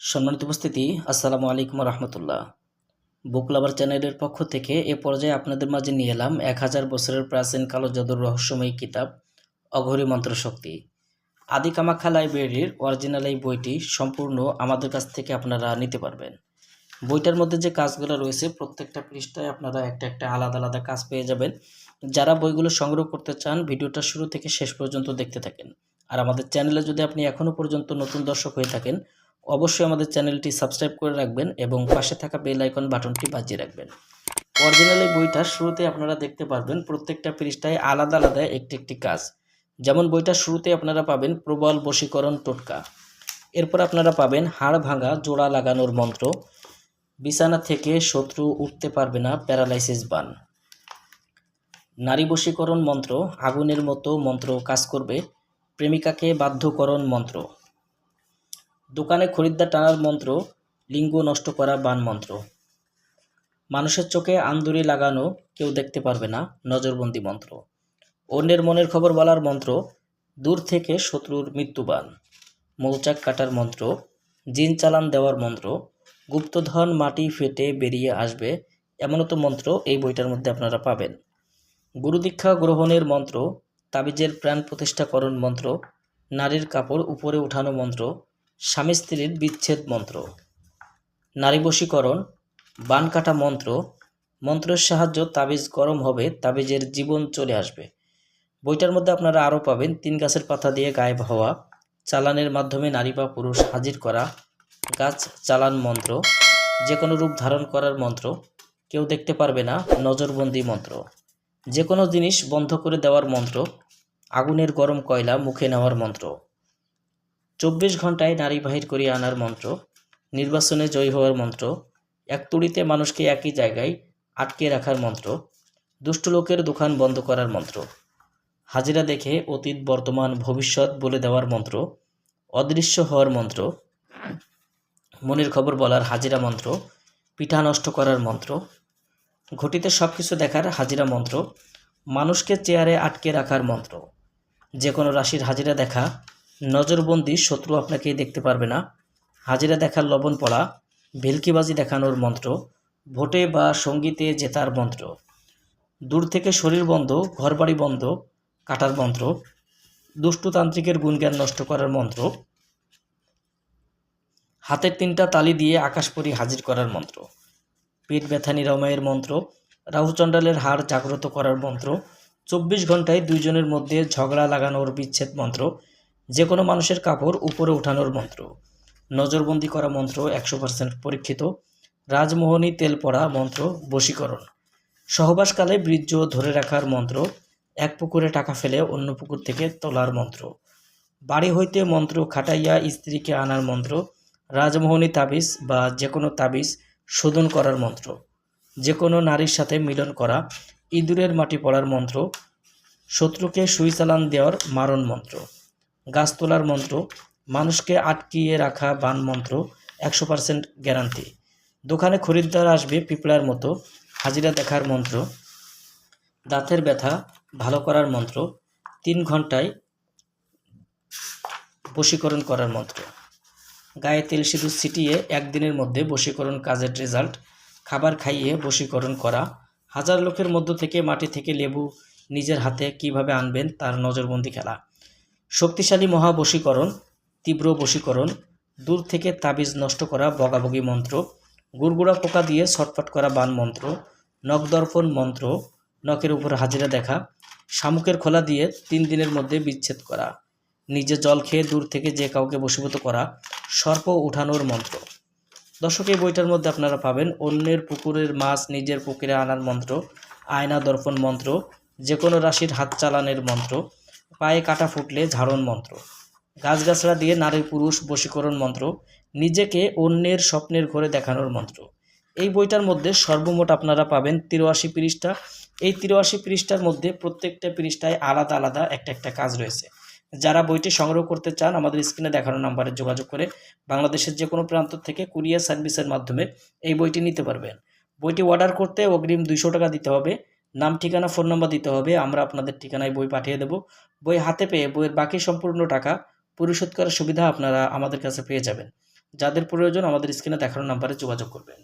সম্মানিত উপস্থিতি, আসসালামু আলাইকুম রহমতুল্লাহ। বুক লাভার চ্যানেলের পক্ষ থেকে এ পর্যায়ে আপনাদের মাঝে নিয়ে এলাম এক হাজার বছরের প্রাচীন কালো জাদুর রহস্যময়ী কিতাব, অঘরী মন্ত্রশক্তি। আদি কামাখ্যা লাইব্রেরির অরিজিনাল এই বইটি সম্পূর্ণ আমাদের কাছ থেকে আপনারা নিতে পারবেন। বইটার মধ্যে যে কাজগুলো রয়েছে, প্রত্যেকটা পৃষ্ঠায় আপনারা একটা একটা আলাদা আলাদা কাজ পেয়ে যাবেন। যারা বইগুলো সংগ্রহ করতে চান, ভিডিওটা শুরু থেকে শেষ পর্যন্ত দেখতে থাকেন। আর আমাদের চ্যানেলে যদি আপনি এখনও পর্যন্ত নতুন দর্শক হয়ে থাকেন অবশ্যই আমাদের চ্যানেলটি সাবস্ক্রাইব করে রাখবেন এবং পাশে থাকা বেল বাটনটি বাজিয়ে রাখবেন। অরিজিনাল এই বইটার শুরুতে আপনারা দেখতে পারবেন প্রত্যেকটা পৃষ্ঠায় আলাদা আলাদা একটি একটি কাজ। যেমন বইটার শুরুতে আপনারা পাবেন প্রবল বশীকরণ টোটকা। এরপর আপনারা পাবেন হাড় ভাঙা জোড়া লাগানোর মন্ত্র। বিছানা থেকে শত্রু উঠতে পারবে না প্যারালাইসিস বান। নারী বশীকরণ মন্ত্র, আগুনের মতো মন্ত্র কাজ করবে। প্রেমিকাকে বাধ্যকরণ মন্ত্র। দোকানে খরিদ্দার টানার মন্ত্র, লিঙ্গ নষ্ট করা বান মন্ত্র। মানুষের চোখে আন্দুরি লাগানো কেউ দেখতে পারবে না, নজরবন্দি মন্ত্র। অন্যের মনের খবর বলার মন্ত্র, দূর থেকে শত্রুর মৃত্যুবান মৌচাক কাটার মন্ত্র, জিন চালান দেওয়ার মন্ত্র, গুপ্তধন মাটি ফেটে বেরিয়ে আসবে এমনতো মন্ত্র এই বইটার মধ্যে আপনারা পাবেন। গুরুদীক্ষা গ্রহণের মন্ত্র, তাবিজের প্রাণ প্রতিষ্ঠাকরণ মন্ত্র, নারীর কাপড় উপরে উঠানো মন্ত্র স্বামী স্ত্রীর বিচ্ছেদ মন্ত্র। নারী বশীকরণ, বান কাটা মন্ত্র, মন্ত্রের সাহায্য তাবিজ গরম হবে, তাবিজের জীবন চলে আসবে। বইটার মধ্যে আপনারা আরও পাবেন তিন গাছের পাতা দিয়ে গায়েব হওয়া, চালানের মাধ্যমে নারী বা পুরুষ হাজির করা, গাছ চালান মন্ত্র যে কোনো রূপ ধারণ করার মন্ত্র, কেউ দেখতে পারবে না, নজরবন্দি মন্ত্র। যে কোনো জিনিস বন্ধ করে দেওয়ার মন্ত্র, আগুনের গরম কয়লা মুখে নেওয়ার মন্ত্র। চব্বিশ ঘন্টায় নারী বাহির করিয়ে আনার মন্ত্র নির্বাচনে জয়ী হওয়ার মন্ত্র, এক তুড়িতে মানুষকে একই জায়গায় আটকে রাখার মন্ত্র, দুষ্ট লোকের দোকান বন্ধ করার মন্ত্র, হাজিরা দেখে অতীত, বর্তমান, ভবিষ্যৎ বলে দেওয়ার মন্ত্র, অদৃশ্য হওয়ার মন্ত্র, মনের খবর বলার হাজিরা মন্ত্র, পিঠা নষ্ট করার মন্ত্র, ঘটিতে সব কিছু দেখার হাজিরা মন্ত্র, মানুষকে চেয়ারে আটকে রাখার মন্ত্র, যে কোনো রাশির হাজিরা দেখা নজরবন্দি শত্রু আপনাকে দেখতে পারবে না। হাজিরা দেখার লবণ পড়া, ভেলকিবাজি দেখানোর মন্ত্র, ভোটে বা সঙ্গীতে জেতার মন্ত্র। দূর থেকে শরীর বন্ধ, ঘরবাড়ি বন্ধ, কাটার মন্ত্র। দুষ্টতান্ত্রিকের গুণজ্ঞান নষ্ট করার মন্ত্র। হাতের তিনটা তালি দিয়ে আকাশপরি হাজির করার মন্ত্র। পেট ব্যথা নিরাময়ের মন্ত্র। রাহুচণ্ডালের হাড় জাগ্রত করার মন্ত্র। চব্বিশ ঘন্টায় দুইজনের মধ্যে ঝগড়া লাগানোর বিচ্ছেদ মন্ত্র। যে কোনো মানুষের কাপড় উপরে উঠানোর মন্ত্র। নজরবন্দি করা মন্ত্র একশো পার্সেন্ট পরীক্ষিত। রাজমোহনী তেল পড়া মন্ত্র বশীকরণ। সহবাসকালে বীর্য ধরে রাখার মন্ত্র এক পুকুরে টাকা ফেলে অন্য পুকুর থেকে তোলার মন্ত্র। বাড়ি হইতে মন্ত্র খাটাইয়া স্ত্রীকে আনার মন্ত্র। রাজমোহনী তাবিজ বা যে কোনো তাবিজ শোধন করার মন্ত্র। যে কোনো নারীর সাথে মিলন করা, ইঁদুরের মাটি পড়ার মন্ত্র। শত্রুকে সুইচালান দেওয়ার মারণ মন্ত্র। গাছ তোলার মন্ত্র, মানুষকে আটকিয়ে রাখা বান মন্ত্র, একশো পার্সেন্ট গ্যারান্টি দোকানে খরিদ্দার আসবে পিঁপড়ার মতো, হাজিরা দেখার মন্ত্র, দাঁতের ব্যথা, ভালো করার মন্ত্র, তিন ঘন্টায় বশীকরণ করার মন্ত্র। গায়ে তেল সিঁদুর ছিটিয়ে একদিনের মধ্যে বশীকরণ কাজের রেজাল্ট খাবার খাইয়ে বশীকরণ করা, হাজার লোকের মধ্য থেকে মাটি থেকে লেবু নিজের হাতে কীভাবে আনবেন তার নজরবন্দি খেলা। শক্তিশালী মহাবশীকরণ, তীব্র বশীকরণ, দূর থেকে তাবিজ নষ্ট করা বগাবগি মন্ত্র, গুড়গুড়া পোকা দিয়ে ছটফট করা বান মন্ত্র নখদর্পণ মন্ত্র, নখের উপর হাজিরা দেখা, শামুকের খোলা দিয়ে তিন দিনের মধ্যে বিচ্ছেদ করা, নিজে জল খেয়ে দূর থেকে যে কাউকে বশীভূত করা, সর্প উঠানোর মন্ত্র। দর্শক, এই বইটার মধ্যে আপনারা পাবেন অন্যের পুকুরের মাছ নিজের পুকুরে আনার মন্ত্র, আয়না দর্পণ মন্ত্র যে কোনো রাশির হাত চালানের মন্ত্র পায়ে কাটা ফুটলে ঝাড়ন মন্ত্র। গাছগাছড়া দিয়ে নারী পুরুষ বশীকরণ মন্ত্র, নিজেকে অন্যের স্বপ্নের ঘরে দেখানোর মন্ত্র। এই বইটার মধ্যে সর্বমোট আপনারা পাবেন তিরাশি পৃষ্ঠা। এই তিরাশি পৃষ্ঠার মধ্যে প্রত্যেকটা পৃষ্ঠায় আলাদা আলাদা একটা একটা কাজ রয়েছে। যারা বইটি সংগ্রহ করতে চান, আমাদের স্ক্রিনে দেখানো নাম্বারে যোগাযোগ করে বাংলাদেশের যে কোনো প্রান্ত থেকে কুরিয়ার সার্ভিসের মাধ্যমে এই বইটি নিতে পারবেন। বইটি অর্ডার করতে অগ্রিম দুইশো টাকা দিতে হবে। নাম, ঠিকানা ফোন নাম্বার দিতে হবে। আমরা আপনাদের ঠিকানায় বই পাঠিয়ে দেব। বই হাতে পেয়ে বইয়ের বাকি সম্পূর্ণ টাকা পরিশোধ করার সুবিধা আপনারা আমাদের কাছে পেয়ে যাবেন। যাদের প্রয়োজন আমাদের স্ক্রিনে দেখানো নাম্বারে যোগাযোগ করবেন।